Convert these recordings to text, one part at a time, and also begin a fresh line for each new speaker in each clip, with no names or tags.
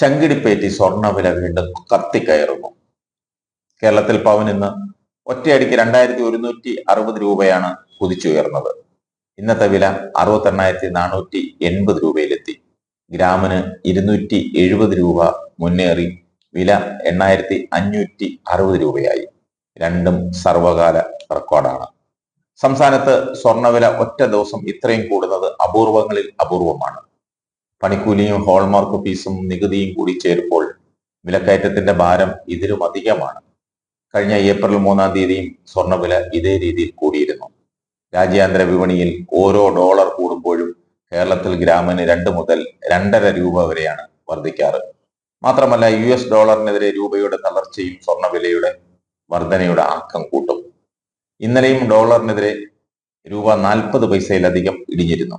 ചങ്കിടിപ്പേറ്റി സ്വർണവില വീണ്ടും കത്തിക്കയറുന്നു. കേരളത്തിൽ പവൻ ഇന്ന് ഒറ്റയടിക്ക് രണ്ടായിരത്തി ഒരുന്നൂറ്റി അറുപത് രൂപയാണ് കുതിച്ചുയർന്നത്. ഇന്നത്തെ വില അറുപത്തെണ്ണായിരത്തി നാനൂറ്റി എൺപത് രൂപയിലെത്തി. ഗ്രാമിന് ഇരുന്നൂറ്റി എഴുപത് രൂപ മുന്നേറി. വില എണ്ണായിരത്തി അഞ്ഞൂറ്റി അറുപത് രൂപയായി. രണ്ടും സർവകാല റെക്കോർഡാണ്. സംസ്ഥാനത്ത് സ്വർണവില ഒറ്റ ദിവസം ഇത്രയും കൂടുന്നത് അപൂർവങ്ങളിൽ അപൂർവമാണ്. പണിക്കൂലിയും ഹോൾമാർക്ക് ഫീസും നികുതിയും കൂടി ചേരുമ്പോൾ വിലക്കയറ്റത്തിന്റെ ഭാരം ഇതിലും അധികമാണ്. കഴിഞ്ഞ ഏപ്രിൽ മൂന്നാം തീയതിയും സ്വർണവില ഇതേ രീതിയിൽ കൂടിയിരുന്നു. രാജ്യാന്തര വിപണിയിൽ ഓരോ ഡോളർ കൂടുമ്പോഴും കേരളത്തിൽ ഗ്രാമിന് രണ്ട് മുതൽ രണ്ടര രൂപ വരെയാണ് വർദ്ധിക്കാറ്. മാത്രമല്ല യു എസ് ഡോളറിനെതിരെ രൂപയുടെ തളർച്ചയും സ്വർണവിലയുടെ വർധനയുടെ ആക്കം കൂട്ടും. ഇന്നലെയും ഡോളറിനെതിരെ രൂപ നാൽപ്പത് പൈസയിലധികം ഇടിഞ്ഞിരുന്നു.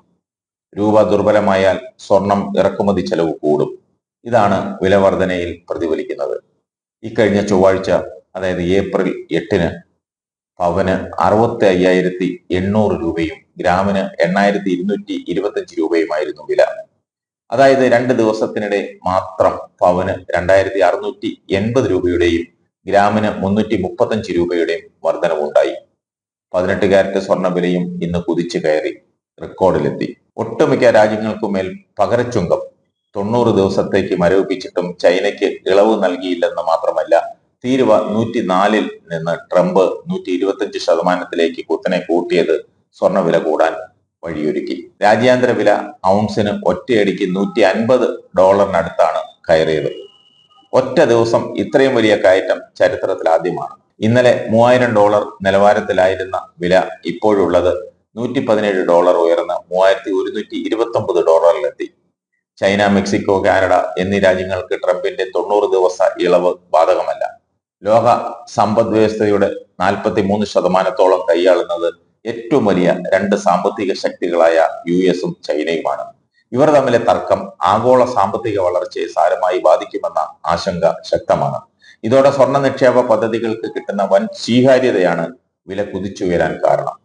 രൂപ ദുർബലമായാൽ സ്വർണം ഇറക്കുമതി ചെലവ് കൂടും. ഇതാണ് വില വർധനയിൽ പ്രതിഫലിക്കുന്നത് ഇക്കഴിഞ്ഞ ചൊവ്വാഴ്ച അതായത് ഏപ്രിൽ എട്ടിന് പവന് അറുപത്തി അയ്യായിരത്തി എണ്ണൂറ് രൂപയും ഗ്രാമിന് എണ്ണായിരത്തി ഇരുന്നൂറ്റി ഇരുപത്തഞ്ച് രൂപയുമായിരുന്നു വില. അതായത് രണ്ട് ദിവസത്തിനിടെ മാത്രം പവന് രണ്ടായിരത്തി അറുന്നൂറ്റി എൺപത് രൂപയുടെയും ഗ്രാമിന് മുന്നൂറ്റി മുപ്പത്തഞ്ച് രൂപയുടെയും വർധനവുണ്ടായി. പതിനെട്ട് കാരറ്റ് സ്വർണ വിലയും ഇന്ന് കുതിച്ചു കയറി. റെക്കോർഡിലെത്തി. ഒട്ടുമിക്ക രാജ്യങ്ങൾക്കുമേൽ പകരച്ചുങ്കം. തൊണ്ണൂറ് ദിവസത്തേക്ക് മരവിപ്പിച്ചിട്ടും ചൈനയ്ക്ക് ഇളവ് നൽകിയില്ലെന്ന് മാത്രമല്ല തീരുവ നൂറ്റി നാലിൽ നിന്ന് ട്രംപ് നൂറ്റി ഇരുപത്തിയഞ്ച് ശതമാനത്തിലേക്ക് കുത്തനെ കൂട്ടിയത് സ്വർണവില കൂടാൻ വഴിയൊരുക്കി. രാജ്യാന്തര വില ഔൺസിന് ഒറ്റയടിക്ക് നൂറ്റി അൻപത് ഡോളറിനടുത്താണ് കയറിയത്. ഒറ്റ ദിവസം ഇത്രയും വലിയ കയറ്റം ചരിത്രത്തിൽ ആദ്യമാണ് ഇന്നലെ മൂവായിരം ഡോളർ നിലവാരത്തിലായിരുന്ന വില ഇപ്പോഴുള്ളത് നൂറ്റി പതിനേഴ് ഡോളർ ഉയർന്ന് മൂവായിരത്തി ഒരുന്നൂറ്റി ഇരുപത്തി ഒമ്പത് ഡോളറിലെത്തി. ചൈന മെക്സിക്കോ കാനഡ എന്നീ രാജ്യങ്ങൾക്ക് ട്രംപിന്റെ തൊണ്ണൂറ് ദിവസ ഇളവ് ബാധകമല്ല. ലോക സമ്പദ് വ്യവസ്ഥയുടെ നാൽപ്പത്തി മൂന്ന് ശതമാനത്തോളം കൈയാളുന്നത് ഏറ്റവും വലിയ രണ്ട് സാമ്പത്തിക ശക്തികളായ യു എസും ചൈനയുമാണ്. ഇവർ തമ്മിലെ തർക്കം ആഗോള സാമ്പത്തിക വളർച്ചയെ സാരമായി ബാധിക്കുമെന്ന ആശങ്ക ശക്തമാണ്. ഇതോടെ സ്വർണ നിക്ഷേപ പദ്ധതികൾക്ക് കിട്ടുന്ന വൻ സ്വീകാര്യതയാണ് വില കുതിച്ചുയരാൻ കാരണം.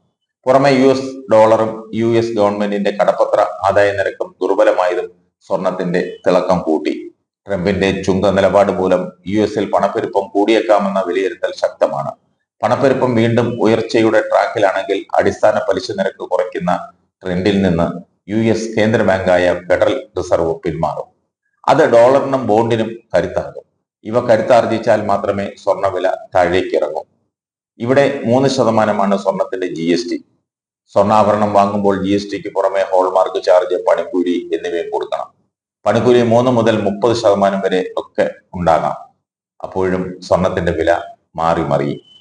പുറമെ യു എസ് ഡോളറും യു എസ് ഗവൺമെന്റിന്റെ കടപ്പത്ര ആദായ നിരക്കും ദുർബലമായതും സ്വർണത്തിന്റെ തിളക്കം കൂട്ടി. ട്രംപിന്റെ ചുങ്ക നിലപാട് മൂലം യു എസിൽ പണപ്പെരുപ്പം കൂടിയേക്കാമെന്ന വിലയിരുത്തൽ ശക്തമാണ്. പണപ്പെരുപ്പം വീണ്ടും ഉയർച്ചയുടെ ട്രാക്കിലാണെങ്കിൽ അടിസ്ഥാന പലിശ നിരക്ക് കുറയ്ക്കുന്ന ട്രെൻഡിൽ നിന്ന് യു എസ് കേന്ദ്ര ബാങ്കായ ഫെഡറൽ റിസർവ് പിന്മാറും. അത് ഡോളറിനും ബോണ്ടിനും കരുത്താകും. ഇവ കരുത്താർജിച്ചാൽ മാത്രമേ സ്വർണവില താഴേക്കിറങ്ങൂ. ഇവിടെ മൂന്ന് ശതമാനമാണ് സ്വർണത്തിന്റെ ജി എസ് ടി സ്വർണാഭരണം വാങ്ങുമ്പോൾ ജി എസ് ടിക്ക് പുറമെ ഹോൾമാർക്ക് ചാർജ് പണിക്കൂലി എന്നിവയും കൊടുക്കണം. പണിക്കൂലി മൂന്ന് മുതൽ മുപ്പത് ശതമാനം വരെ ഒക്കെ ഉണ്ടാകാം. അപ്പോഴും സ്വർണത്തിന്റെ വില മാറി മറിയും.